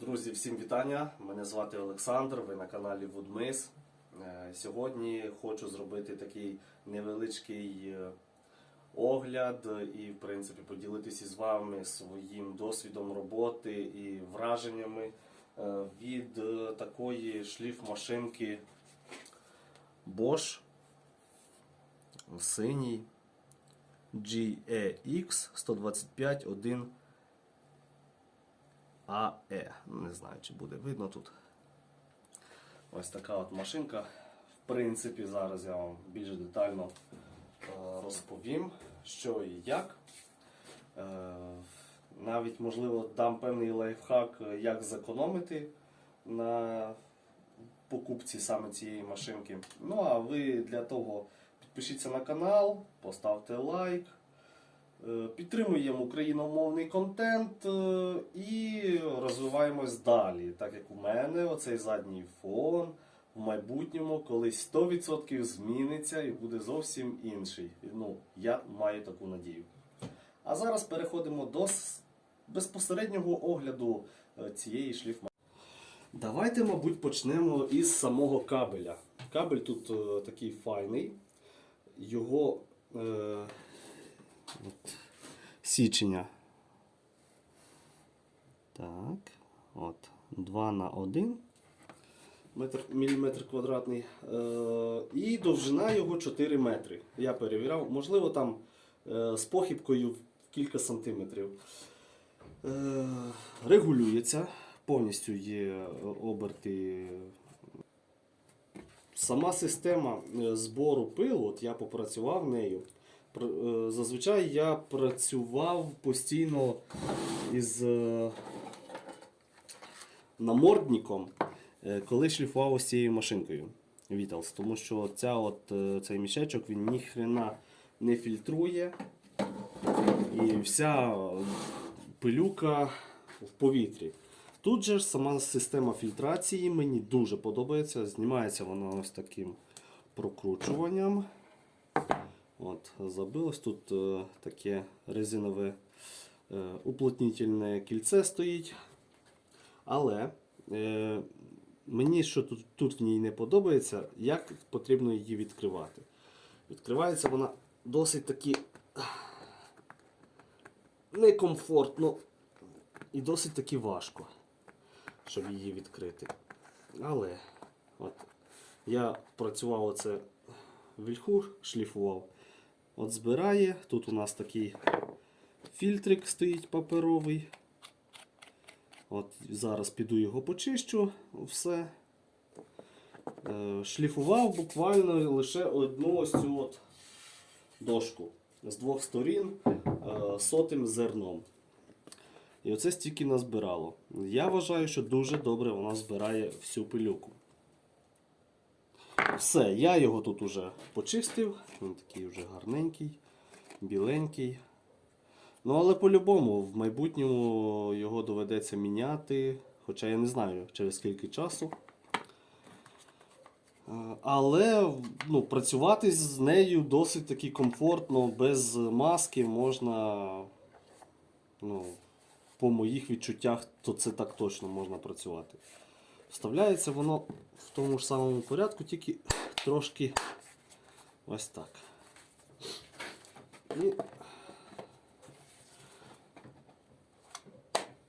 Друзі, всім вітання! Мене звати Олександр, ви на каналі Woodmaze. Е, Сьогодні хочу зробити такий невеличкий е, огляд і, в принципі, поділитися з вами своїм досвідом роботи і враженнями е, від такої шліфмашинки Bosch синій GEX 125 1 АЕ. Не знаю, чи буде видно тут. Ось така от машинка. В принципі, зараз я вам більш детально е, розповім, що і як. Е, Навіть, можливо, дам певний лайфхак, як зекономити на покупці саме цієї машинки. Ну а ви для того підпишіться на канал, поставте лайк. Е, Підтримуємо україномовний контент е, і розвиваємось далі. Так як у мене оцей задній фон в майбутньому колись 100% зміниться і буде зовсім інший. Ну, я маю таку надію. А зараз переходимо до безпосереднього огляду е, цієї шліфмашинки. Давайте, мабуть, почнемо із самого кабеля. Кабель тут такий файний. Його е, от, січення. Так, от, 2 на 1 метр, міліметр квадратний. Е, і довжина його 4 метри. Я перевіряв, можливо, там е, з похибкою кілька сантиметрів. Е, регулюється, повністю є оберти. Сама система е, збору пилу, от я попрацював нею. Е, Зазвичай я працював постійно із е, намордником, е, коли шліфував ось цією машинкою Vitals, тому що ця от, цей мішечок він ніхрена не фільтрує. І вся пилюка в повітрі. Тут же сама система фільтрації мені дуже подобається. Знімається вона ось таким прокручуванням. От, Забилось. Тут е, таке резинове е, уплотнительне кільце стоїть. Але е, мені що тут, тут в ній не подобається, як потрібно її відкривати. Відкривається вона досить таки некомфортно і досить таки важко, щоб її відкрити. Але от, я працював оце вільхур, шліфував. От збирає. Тут у нас такий фільтрик стоїть паперовий. От Зараз піду його почищу, все. Е, Шліфував буквально лише одну ось цю от дошку з двох сторін е, сотим зерном. І оце стільки назбирало. Я вважаю, що дуже добре вона збирає всю пилюку. Все, я його тут уже почистив. Він такий вже гарненький, біленький. Ну, але по-любому, в майбутньому його доведеться міняти. Хоча я не знаю через скільки часу. Е, Але ну, працювати з нею досить таки комфортно, без маски можна. Ну, по моїх відчуттях, то це так точно можна працювати. Вставляється воно в тому ж самому порядку, тільки трошки ось так. І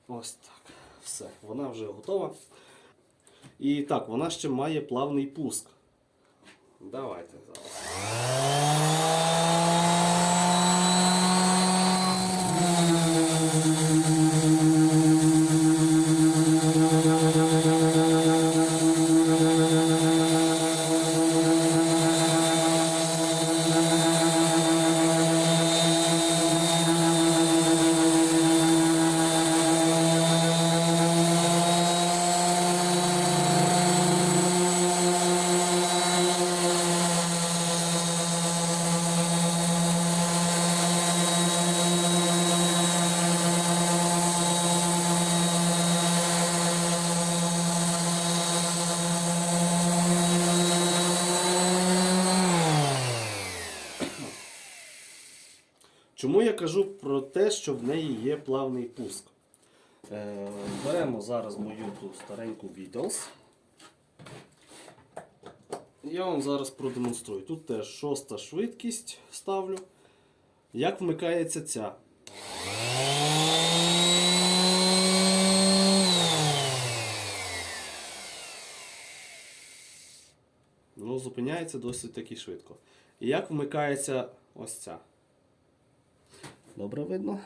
ось так. Все, вона вже готова. І так, вона ще має плавний пуск. Давайте зараз. Чому я кажу про те, що в неї є плавний пуск? Е, беремо зараз мою ту стареньку Beatles. Я вам зараз продемонструю. Тут теж шоста швидкість ставлю. Як вмикається ця? Ну, зупиняється досить таки швидко. І як вмикається ось ця? Добре видно?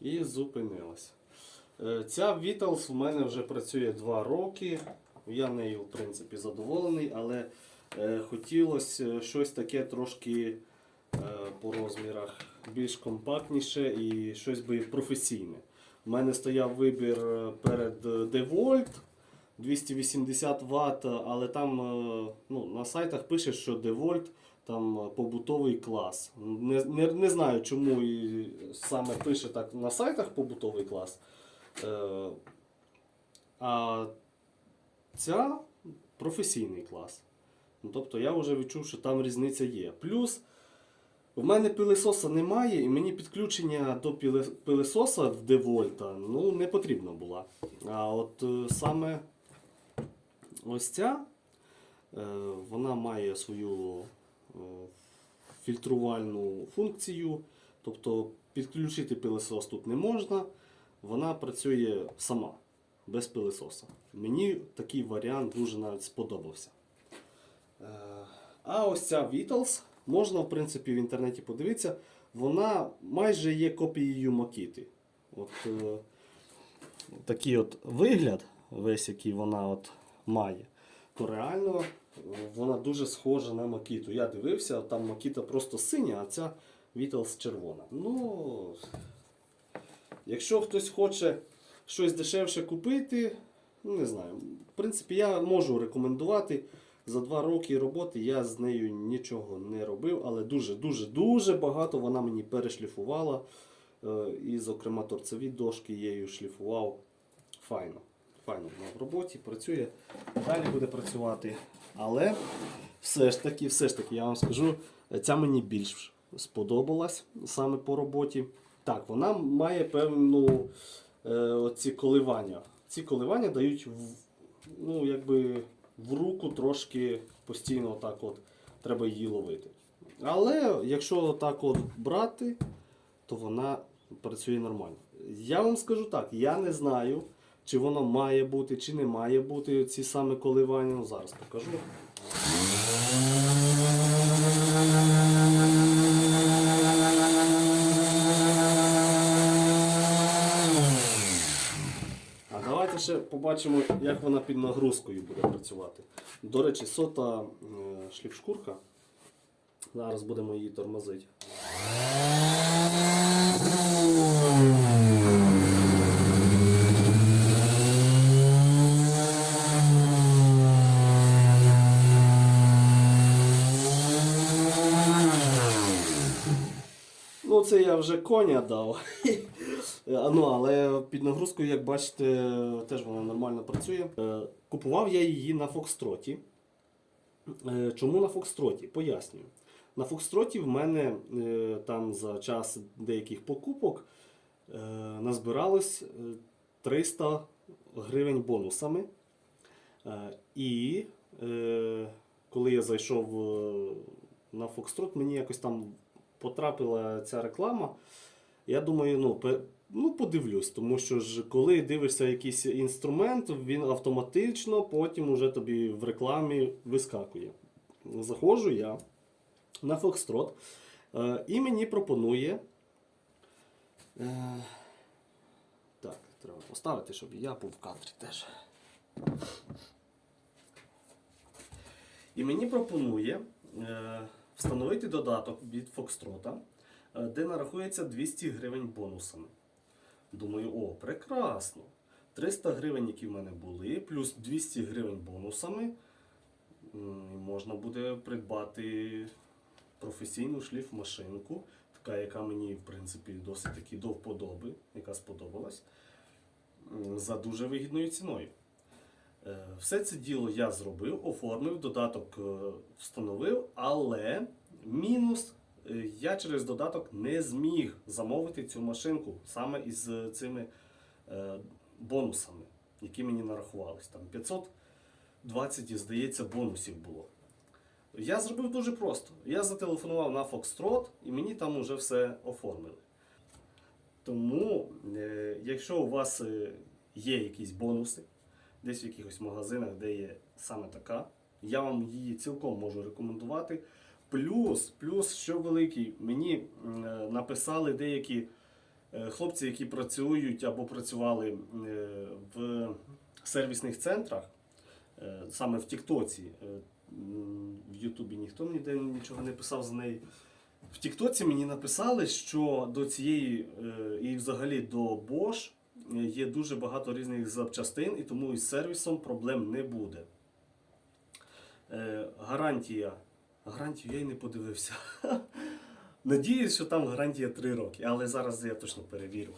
І зупинилась. Е, Ця Vitals в мене вже працює 2 роки. Я нею, в принципі, задоволений, але е, хотілося щось таке трошки е, по розмірах більш компактніше і щось би професійне. У мене стояв вибір е, перед е, DeWalt 280 Вт, але там е, ну, на сайтах пише, що DeWalt там е, побутовий клас. Не, не, не знаю, чому і саме пише так на сайтах побутовий клас. Е, а ця професійний клас. Ну, тобто я вже відчув, що там різниця є. Плюс в мене пилисоса немає, і мені підключення до пилисоса в Девольта ну, не потрібно було. А от е, саме ось ця, е, вона має свою е, фільтрувальну функцію. Тобто підключити пилисос тут не можна, вона працює сама, без пилисоса. Мені такий варіант дуже навіть сподобався. А ось ця Vitals, можна в принципі в інтернеті подивитися, вона майже є копією Makita. От е, такий от вигляд, весь який вона от має, то реально е, вона дуже схожа на Makita. Я дивився, там Makita просто синя, а ця Vitals червона. Ну, якщо хтось хоче щось дешевше купити, не знаю. В принципі, я можу рекомендувати. За два роки роботи я з нею нічого не робив, але дуже-дуже дуже багато вона мені перешліфувала. Е, І, зокрема, торцеві дошки я її шліфував. Файно. Файно вона в роботі працює. Далі буде працювати. Але все ж таки, все ж таки, я вам скажу, ця мені більш сподобалась саме по роботі. Так, вона має певну е, оці коливання. Ці коливання дають ну, якби в руку трошки постійно так от треба її ловити. Але якщо так от брати, то вона працює нормально. Я вам скажу так, я не знаю, чи воно має бути, чи не має бути ці саме коливання. Ну, зараз покажу. Ще побачимо, як вона під нагрузкою буде працювати. До речі, сота е, шліфшкурка. Зараз будемо її тормозити. Ну, це я вже коня дав. А, Ну, але під нагрузкою, як бачите, теж вона нормально працює. Е, Купував я її на Фокстроті. Е, Чому на Фокстроті? Пояснюю. На Фокстроті в мене е, там за час деяких покупок е, назбиралось е, 300 гривень бонусами. Е, І е, коли я зайшов е, на Фокстрот, мені якось там потрапила ця реклама. Я думаю, ну, ну подивлюсь, тому що ж коли дивишся якийсь інструмент, він автоматично потім уже тобі в рекламі вискакує. Заходжу я на Фокстрот, е, і мені пропонує. Е, так, треба поставити, щоб я був в кадрі теж. І мені пропонує е, встановити додаток від Фокстрота, де нарахується 200 гривень бонусами. Думаю, о, прекрасно. 300 гривень, які в мене були, плюс 200 гривень бонусами. Можна буде придбати професійну шліфмашинку. покупка, яка мені, в принципі, досить таки до вподоби, яка сподобалась, за дуже вигідною ціною. Е, Все це діло я зробив, оформив, додаток е, встановив, але мінус я через додаток не зміг замовити цю машинку саме із е, цими е, бонусами, які мені нарахувались. Там 520, здається, бонусів було. Я зробив дуже просто. Я зателефонував на Foxtrot і мені там уже все оформили. Тому, е, якщо у вас е, є якісь бонуси, десь в якихось магазинах, де є саме така, я вам її цілком можу рекомендувати. Плюс, плюс, що великий, мені е, написали деякі е, хлопці, які працюють або працювали е, в сервісних центрах, саме в Тіктоці. В Ютубі ніхто ніде нічого не писав за неї. В Тіктоці мені написали, що до цієї і взагалі до Bosch є дуже багато різних запчастин, і тому із сервісом проблем не буде. Гарантія. Гарантію я й не подивився. Надіюсь, що там гарантія 3 роки, але зараз я точно перевірю.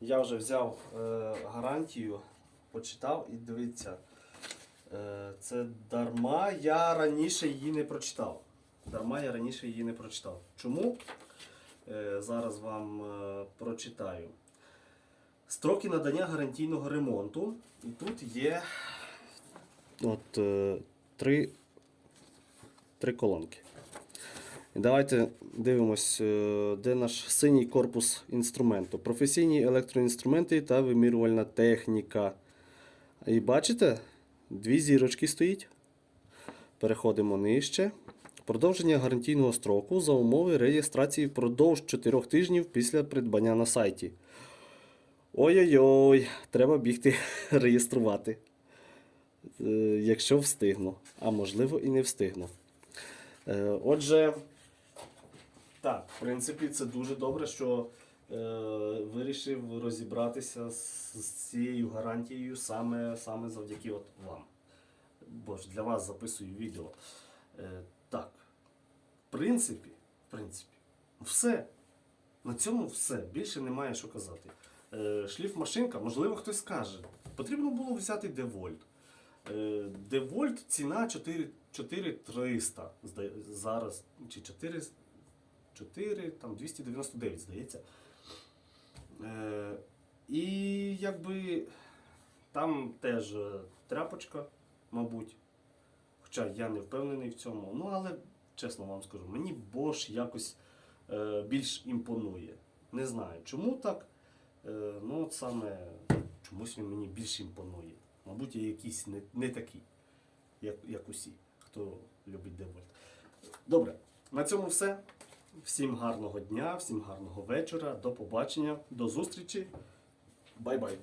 Я вже взяв е, гарантію, почитав і дивіться. Е, це дарма я раніше її не прочитав. Дарма я раніше її не прочитав. Чому? Е, зараз вам е, прочитаю. Строки надання гарантійного ремонту. І тут є от, е, три, три колонки. І давайте дивимось, е, де наш синій корпус інструменту. Професійні електроінструменти та вимірювальна техніка. І бачите, дві зірочки стоїть. Переходимо нижче. Продовження гарантійного строку за умови реєстрації впродовж 4 тижнів після придбання на сайті. Ой-ой-ой, треба бігти реєструвати. Е, Якщо встигну. А можливо і не встигну. Е, Отже, так, в принципі, це дуже добре, що е, вирішив розібратися з, цією гарантією саме, саме завдяки от вам. Бо ж для вас записую відео. Так, в принципі, в принципі, все. На цьому все. Більше немає що казати. Е, шліф машинка, можливо, хтось скаже. Потрібно було взяти Девольт. Е, Девольт ціна 4 4300 зда- зараз, чи 4, 4 там 299, здається. Е, і якби там теж е, тряпочка, мабуть. Хоча я не впевнений в цьому. Ну, але чесно вам скажу, мені Bosch якось е, більш імпонує. Не знаю, чому так. Е, ну, от саме чомусь він мені більш імпонує. Мабуть, я якийсь не, не такий, як, як усі, хто любить Девольт. Добре, на цьому все. Всім гарного дня, всім гарного вечора, до побачення, до зустрічі. Бай-бай.